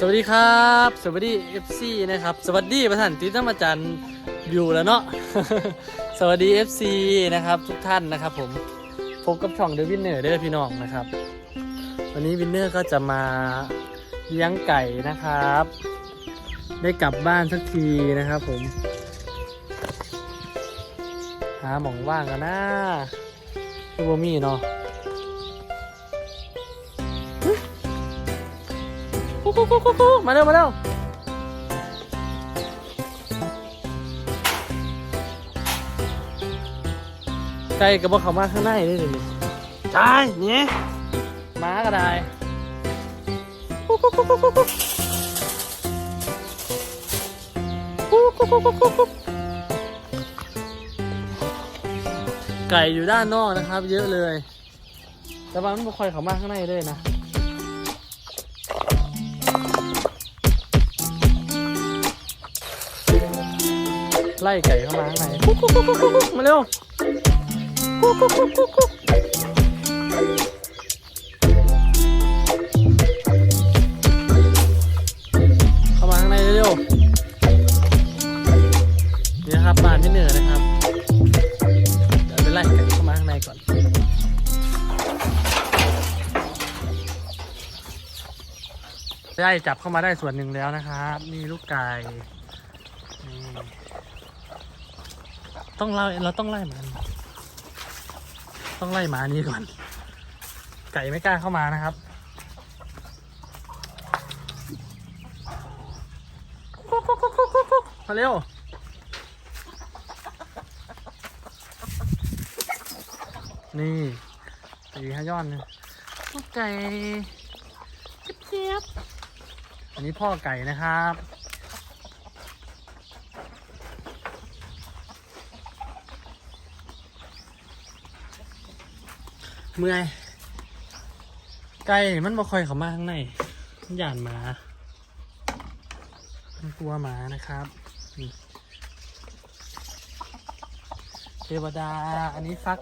สวัสดีครับ สวัสดี FC นะครับ สวัสดีประธานติธรรมจันทร์อยู่แล้วเนาะ สวัสดี FC นะครับทุกท่านนะครับผม พบกับช่องเดวินเนอร์เด้อพี่น้องนะครับ วันนี้วินเนอร์ก็จะมาเลี้ยงไก่นะครับ ได้กลับบ้านสักทีนะครับผม หาหมองว่างกันนะพี่โบมี่เนาะ กุ๊กกุ๊กกุ๊กกุ๊กกุ๊กมาเร็วมาเร็วไก่กับบอกเขามาข้างในได้เลยนี่ใช่เนี่ยม้าก็ได้กุ๊กกุ๊กกุ๊กกุ๊กกุ๊กกุ๊กกุ๊กกุ๊กกุ๊กกุ๊กกุ๊กกุ๊กไก่อยู่ด้านนอกนะครับ เยอะเลย แต่บางมันไม่ค่อยเขามาข้างในเลยนะ ล่ไก่เข้ามาข้างในกุ๊กกุ๊กกุ๊กกุ๊กกุ๊กมาเร็วกุ๊กกุ๊กกุ๊กกุ๊กกุ๊กเข้ามาข้างในเร็วๆนี่นะครับบ้านพี่เหนือนะครับเดี๋ยวไปไล่ไก่เข้ามาข้างในก่อนได้จับเข้ามาได้ส่วนหนึ่งแล้วนะครับนี่ลูกไก่นี่ ต้องไล่เราต้องไล่หมัน ต้องไล่หมานี้ก่อน ไก่ไม่กล้าเข้ามานะครับมาเร็วนี่ตีฮะย้อนเนี่ยไก่เจี๊ยบอันนี้พ่อไก่นะครับ เมื่อยไก่มันบ่คอยเข้ามาข้างในมันหยานหมามันกลัวหมานะครับนี่เทวดา อันนี้ฟัก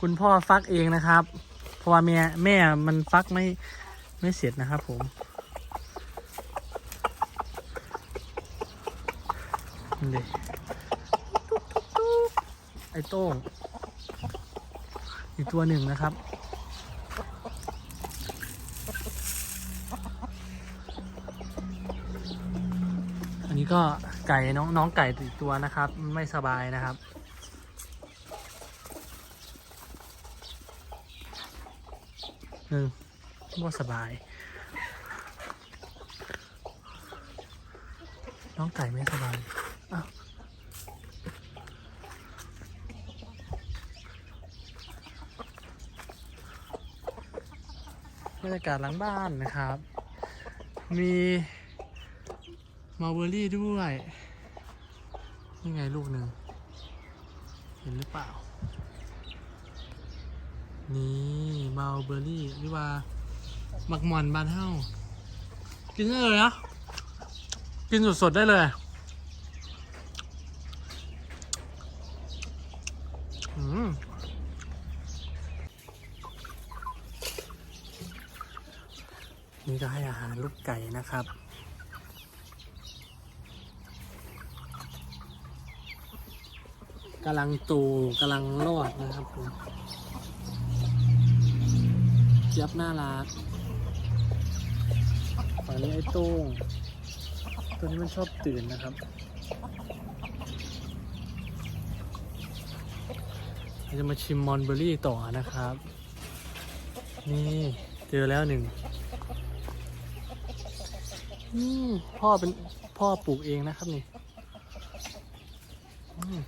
คุณพ่อฟักเองนะครับ เพราะว่าแม่แม่มันฟักไม่ไม่เสร็จนะครับผมนี่ดิไอ้โต้งอีกตัวหนึ่งนะครับ นนี้ก็ไก่น้องน้องไก่อีกตัวนะครับ ไม่สบายนะครับ หนึ่งไม่สบาย น้องไก่ไม่สบายอ้าวบรรยากาศหลังบ้านนะครับ มี มาเบอรี่ด้วยนี่ไงลูกหนึ่งเห็นหรือเปล่า นี่มาเบอรี่หรือว่ามักมอนบานเฮ้ากินได้เลยนะกินสดๆได้เลยอืมนี่ก็ให้อาหารลูกไก่นะครับ กำลังตูกำลังรอดนะครับผมเจี๊ยบน่ารักฝั่งนี้ไอ้โต้งตัวนี้มันชอบตื่นนะครับ จะมาชิมมอนเบอรี่ต่อนะครับ นี่เจอแล้วหนึ่งพ่อเป็นพ่อปลูกเองนะครับนี่อืม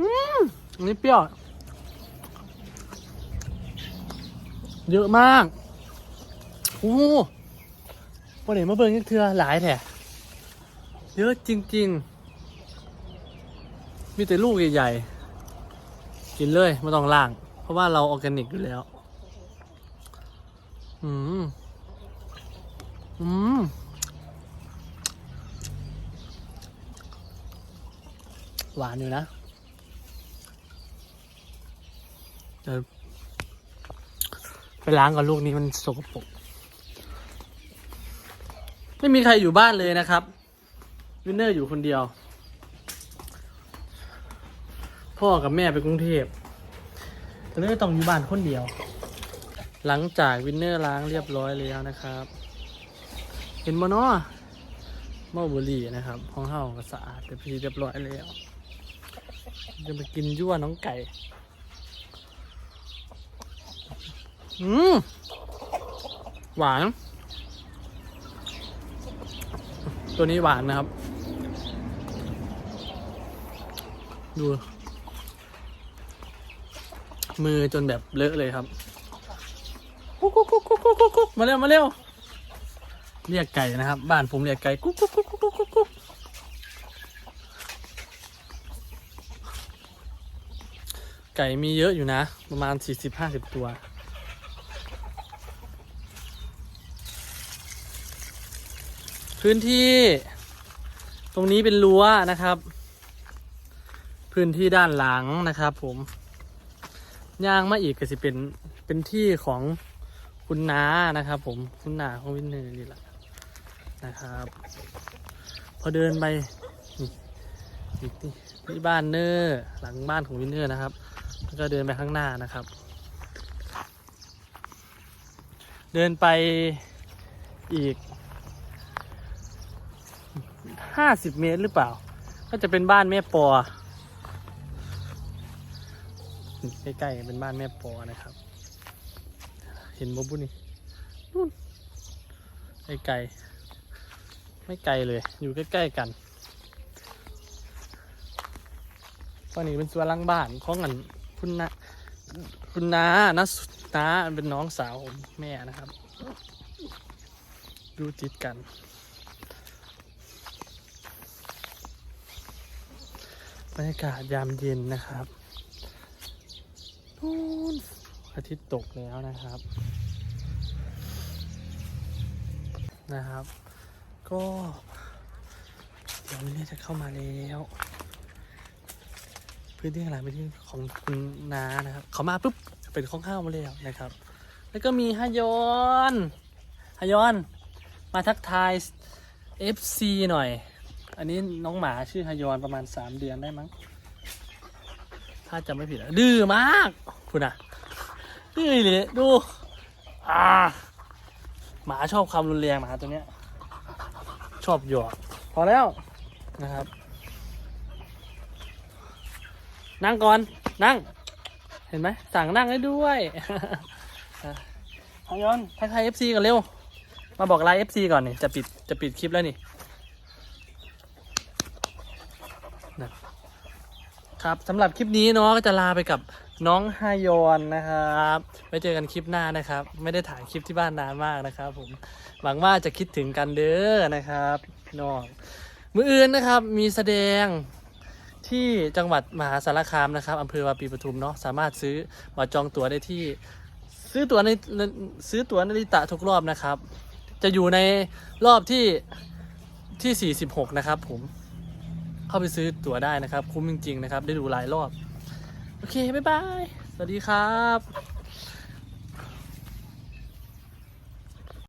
อืม อันนี้เปรี้ยว เยอะมากโอ้วันไหนมาเบิ่งนี่เถื่อหลายแถะเยอะจริง ๆ มีแต่ลูกใหญ่ๆ กินเลยไม่ต้องล่าง เพราะว่าเราออร์แกนิกอยู่แล้ว อืม อืมหวานอยู่นะ เดี๋ยวไปล้างก่อนลูกนี้มันสกปรกไม่มีใครอยู่บ้านเลยนะครับ วินเนอร์อยู่คนเดียว พ่อกับแม่ไปกรุงเทพแต่เลยต้องอยู่บ้านคนเดียว หลังจากวินเนอร์ล้างเรียบร้อยแล้วนะครับ เห็นบ่เนาะหม้อบุรีนะครับห้องเฮาก็สะอาดเรียบร้อยแล้วจะไปกินยั่วน้องไก่ อืมหวาน ตัวนี้หวานนะครับ ดู มือจนแบบเลอะเลยครับกุ๊กกุ๊กกุ๊กกุ๊กกุ๊กกุ๊กมาเร็วมาเร็วเรียกไก่นะครับ บ้านผมเรียกไก่กุ๊กกุ๊กกุ๊กกุ๊กกุ๊กกุ๊กไก่มีเยอะอยู่นะ ประมาณสี่สิบห้าสิบตัว พื้นที่ ตรงนี้เป็นรั้วนะครับ พื้นที่ด้านหลังนะครับ ผมย่างมาอีกก็สิเป็นเป็นที่ของคุณน้านะครับ ผมคุณน้าของวินเนอร์นี่แหละนะครับ พอเดินไปนี่นี่นี่ที่บ้านเนอร์หลังบ้านของวินเนอร์นะครับแล้วก็เดินไปข้างหน้านะครับ เดินไปอีก ห้าสิบเมตรหรือเปล่า ก็จะเป็นบ้านแม่ปอใกล้ๆเป็นบ้านแม่ปอนะครับ เห็นบบุนี่นู่นไกลๆไม่ไกลเลยอยู่ใกล้ๆกันตอนนี้เป็นสวนหลังบ้านของกันคุณนาคุณน้านะน้าเป็นน้องสาวของแม่นะครับ ดูติดกัน บรรยากาศยามเย็นนะครับนู่นอาทิตย์ตกแล้วนะครับนะครับ ก็เดี๋ยววันนี้จะเข้ามาแล้วพื้นที่ข้างหลังเป็นที่ของคุณนานะครับ เขามาปุ๊บเป็นของข้าวมาแล้วนะครับ แล้วก็มีฮายอนฮายอน มาทักทาย FC หน่อย อันนี้น้องหมาชื่อฮยอนประมาณสามเดือนได้มั้ง ถ้าจำไม่ผิดอะดื้อมากคุณอะดื้อเลยดูอ่าหมาชอบความรุนแรงหมาตัวเนี้ย ชอบหยอกพอแล้วนะครับ นั่งก่อนนั่ง เห็นไหมสั่งนั่งได้ด้วยฮยอนทักทายเอฟซีก่อนเร็ว มาบอกไลน์เอฟซีก่อนนี่จะปิดจะปิดคลิปแล้วนี่ ครับสำหรับคลิปนี้เนาะก็จะลาไปกับน้องฮายอนนะครับไว้เจอกันคลิปหน้านะครับ ไม่ได้ถ่ายคลิปที่บ้านนานมากนะครับ ผมหวังว่าจะคิดถึงกันเด้อนะครับน้องมืออื่นนะครับมีแสดงที่จังหวัดมหาสารคามนะครับอำเภอวาปีปทุมเนาะสามารถซื้อมาจองตั๋วได้ที่ ซื้อตั๋วในซื้อตั๋วนาริตะทุกรอบนะครับ จะอยู่ในรอบที่ที่ 46 นะครับผม เข้าไปซื้อตั๋วได้นะครับ คุ้มจริงๆนะครับ ได้ดูหลายรอบ โอเค บ๊ายบาย สวัสดีครับ